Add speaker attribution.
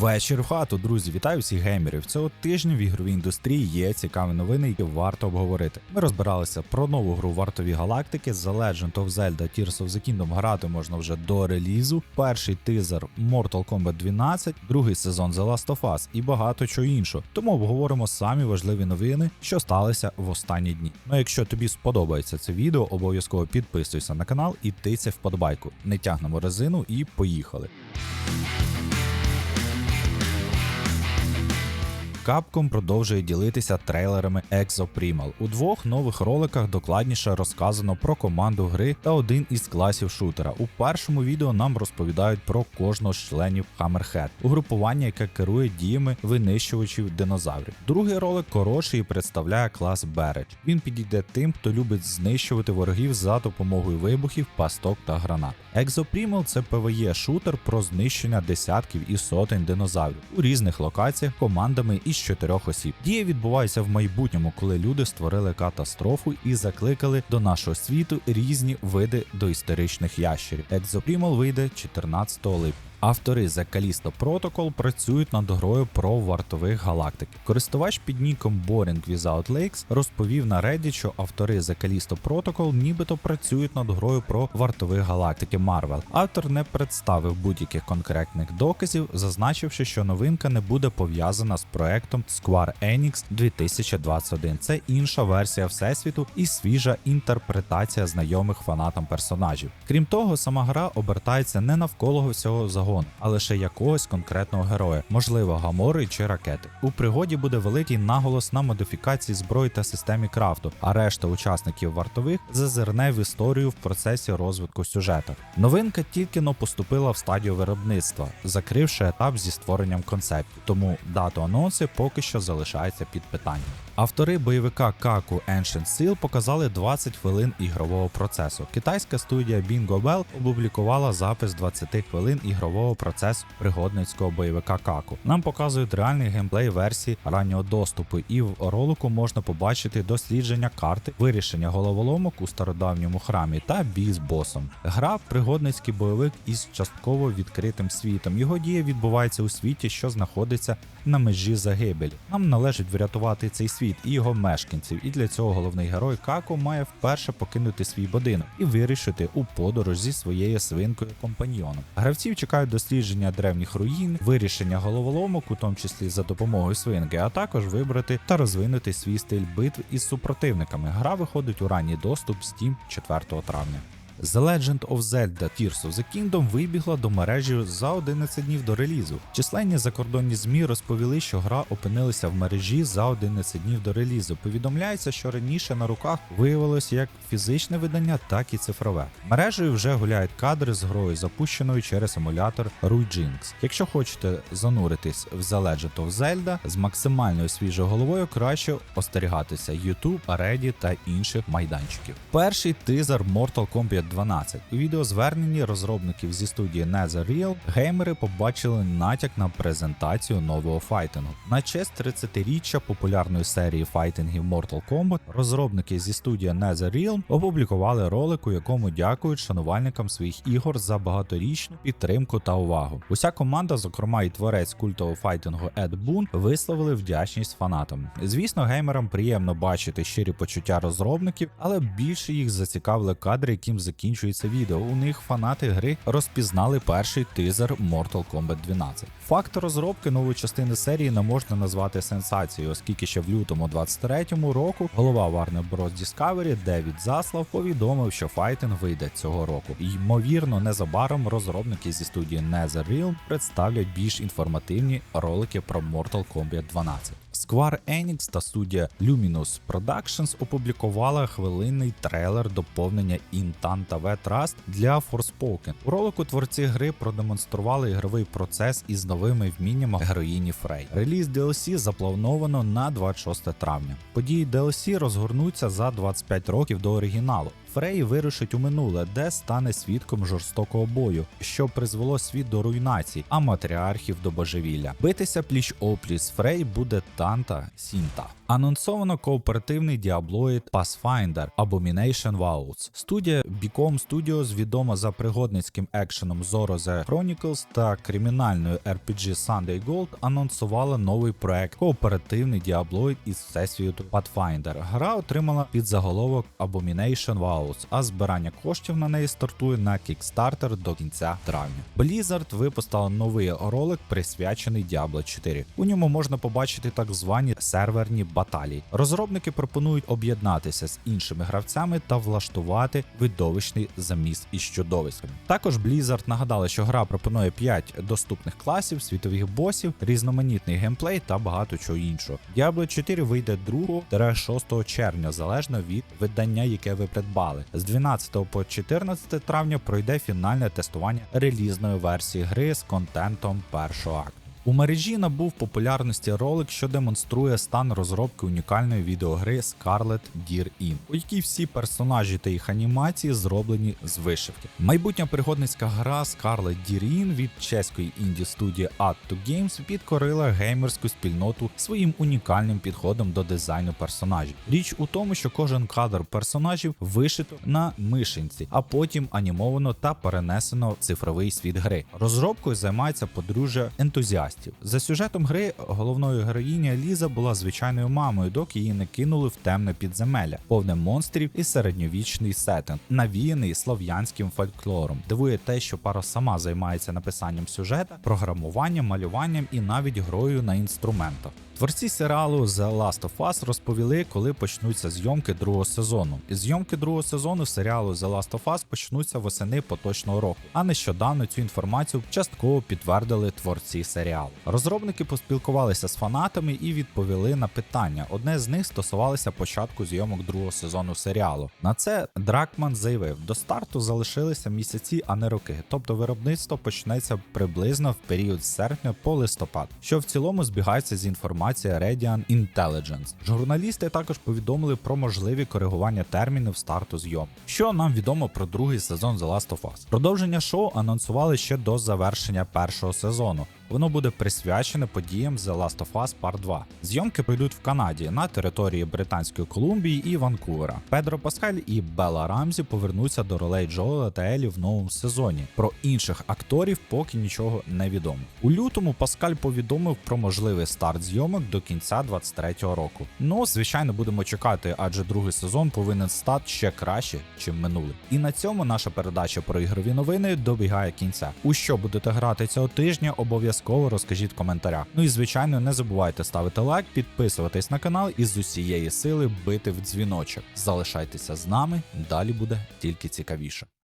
Speaker 1: Вечір в хату, друзі, вітаю всіх геймерів. Цього тижня в ігровій індустрії є цікаві новини, які варто обговорити. Ми розбиралися про нову гру вартові галактики The Legend of Zelda Tears of the Kingdom грати можна вже до релізу. Перший тизер Mortal Kombat 12, другий сезон The Last of Us і багато чого іншого. Тому обговоримо самі важливі новини, що сталися в останні дні. Ну, якщо тобі сподобається це відео, обов'язково підписуйся на канал і тицяй вподобайку. Не тягнемо резину і поїхали. Capcom продовжує ділитися трейлерами Exoprimal. У двох нових роликах докладніше розказано про команду гри та один із класів шутера. У першому відео нам розповідають про кожного з членів Hammerhead, угрупування, яке керує діями винищувачів динозаврів. Другий ролик коротший і представляє клас Бередж. Він підійде тим, хто любить знищувати ворогів за допомогою вибухів, пасток та гранат. Exoprimal – це PvE шутер про знищення десятків і сотень динозаврів у різних локаціях командами із чотирьох осіб. Дія відбувається в майбутньому, коли люди створили катастрофу і закликали до нашого світу різні види доісторичних ящерів. Екзопрімол вийде 14 липня. Автори The Callisto Protocol працюють над грою про вартових галактик. Користувач під ніком Boring Without Lakes розповів на Reddit, що автори The Callisto Protocol нібито працюють над грою про вартових галактики Marvel. Автор не представив будь-яких конкретних доказів, зазначивши, що новинка не буде пов'язана з проектом Square Enix 2021. Це інша версія всесвіту і свіжа інтерпретація знайомих фанатам персонажів. Крім того, сама гра обертається не навколо всього загону, а лише якогось конкретного героя, можливо, гамори чи ракети. У пригоді буде великий наголос на модифікації зброї та системі крафту, а решта учасників вартових зазирне в історію в процесі розвитку сюжету. Новинка тільки но поступила в стадію виробництва, закривши етап зі створенням концептів, тому дату анонсу поки що залишається під питанням. Автори бойовика Kaku Ancient Steel показали 20 хвилин ігрового процесу. Китайська студія Bingo Bell опублікувала запис 20 хвилин ігрового процесу пригодницького бойовика Kaku. Нам показують реальний геймплей версії раннього доступу, і в ролику можна побачити дослідження карти, вирішення головоломок у стародавньому храмі та бій з босом. Гра пригодницький бойовик із частково відкритим світом. Його дія відбувається у світі, що знаходиться на межі загибелі. Нам належить врятувати цей світ і його мешканців, і для цього головний герой Како має вперше покинути свій будинок і вирішити у подорож зі своєю свинкою компаньйоном. Гравців чекають дослідження древніх руїн, вирішення головоломок, у тому числі за допомогою свинки, а також вибрати та розвинути свій стиль битв із супротивниками. Гра виходить у ранній доступ Steam 4 травня. The Legend of Zelda Tears of the Kingdom вибігла до мережі за 11 днів до релізу. Численні закордонні ЗМІ розповіли, що гра опинилася в мережі за 11 днів до релізу. Повідомляється, що раніше на руках виявилось як фізичне видання, так і цифрове. Мережею вже гуляють кадри з грою, запущеною через емулятор RuiJinx. Якщо хочете зануритись в The Legend of Zelda з максимальною свіжою головою, краще остерігатися YouTube, Reddit та інших майданчиків. Перший тизер Mortal Kombat 12. У відеозверненні розробників зі студії NetherReal геймери побачили натяк на презентацію нового файтингу. На честь 30-річчя популярної серії файтингів Mortal Kombat розробники зі студії NetherReal опублікували ролик, у якому дякують шанувальникам своїх ігор за багаторічну підтримку та увагу. Уся команда, зокрема і творець культового файтингу Ед Бун, висловили вдячність фанатам. Звісно, геймерам приємно бачити щирі почуття розробників, але більше їх зацікавили кадри, яким закінчується відео. У них фанати гри розпізнали перший тизер Mortal Kombat 12. Факт розробки нової частини серії не можна назвати сенсацією, оскільки ще в лютому 23-му року голова Warner Bros. Discovery Девід Заслав повідомив, що файтинг вийде цього року. Ймовірно, незабаром розробники зі студії NetherRealm представлять більш інформативні ролики про Mortal Kombat 12. Square Enix та студія Luminous Productions опублікувала хвилинний трейлер доповнення Intan TV Trust для Forspoken. У ролику творці гри продемонстрували ігровий процес із новими вміннями героїні Фрей. Реліз DLC заплановано на 26 травня. Події DLC розгорнуться за 25 років до оригіналу. Фрей вирушить у минуле, де стане свідком жорстокого бою, що призвело світ до руйнації, а матріархів до божевілля. Битися пліч опліч з Фрей буде Танта Сінта. Анонсовано кооперативний діаблоїд Pathfinder Abomination Vaults. Студія Beacom Studios відома за пригодницьким екшеном Zorro The Chronicles та кримінальною RPG Sunday Gold анонсувала новий проект кооперативний діаблоїд із всесвіту Pathfinder. Гра отримала під заголовок Abomination Vaults, а збирання коштів на неї стартує на Kickstarter до кінця травня. Blizzard випустила новий ролик, присвячений Diablo 4. У ньому можна побачити так звані серверні баталії. Розробники пропонують об'єднатися з іншими гравцями та влаштувати видовищний заміс із чудовиськами. Також Blizzard нагадали, що гра пропонує 5 доступних класів, світових босів, різноманітний геймплей та багато чого іншого. Diablo 4 вийде 2-6 червня, залежно від видання, яке ви придбали. З 12 по 14 травня пройде фінальне тестування релізної версії гри з контентом першого акту. У мережі набув популярності ролик, що демонструє стан розробки унікальної відеогри Scarlet Deer Inn, у якій всі персонажі та їх анімації зроблені з вишивки. Майбутня пригодницька гра Scarlet Deer Inn від чеської інді студії Add to Games підкорила геймерську спільноту своїм унікальним підходом до дизайну персонажів. Річ у тому, що кожен кадр персонажів вишито на мишенці, а потім анімовано та перенесено в цифровий світ гри. Розробкою займається подружжя ентузіастів. За сюжетом гри головною героїня Ліза була звичайною мамою, доки її не кинули в темне підземелля, повне монстрів і середньовічний сеттинг, навіяний слов'янським фольклором. Дивує те, що пара сама займається написанням сюжета, програмуванням, малюванням і навіть грою на інструментах. Творці серіалу The Last of Us розповіли, коли почнуться зйомки другого сезону. І зйомки другого сезону серіалу The Last of Us почнуться восени поточного року. А нещодавно цю інформацію частково підтвердили творці серіалу. Розробники поспілкувалися з фанатами і відповіли на питання. Одне з них стосувалося початку зйомок другого сезону серіалу. На це Дракман заявив: до старту залишилися місяці, а не роки. Тобто виробництво почнеться приблизно в період з серпня по листопад, що в цілому збігається з інформацією Radiant Intelligence. Журналісти також повідомили про можливі коригування термінів старту зйом. Що нам відомо про другий сезон The Last of Us? Продовження шоу анонсували ще до завершення першого сезону. Воно буде присвячене подіям The Last of Us Part 2. Зйомки пройдуть в Канаді на території Британської Колумбії і Ванкувера. Педро Паскаль і Белла Рамзі повернуться до ролей Джоела та Елі в новому сезоні. Про інших акторів поки нічого не відомо. У лютому Паскаль повідомив про можливий старт зйомок до кінця 23-го року. Ну, звичайно, будемо чекати, адже другий сезон повинен стати ще краще, чим минулий. І на цьому наша передача про ігрові новини добігає кінця. У що будете грати цього тижня? Обов'язково розкажіть в коментарях. Ну і звичайно, не забувайте ставити лайк, підписуватись на канал і з усієї сили бити в дзвіночок. Залишайтеся з нами, далі буде тільки цікавіше.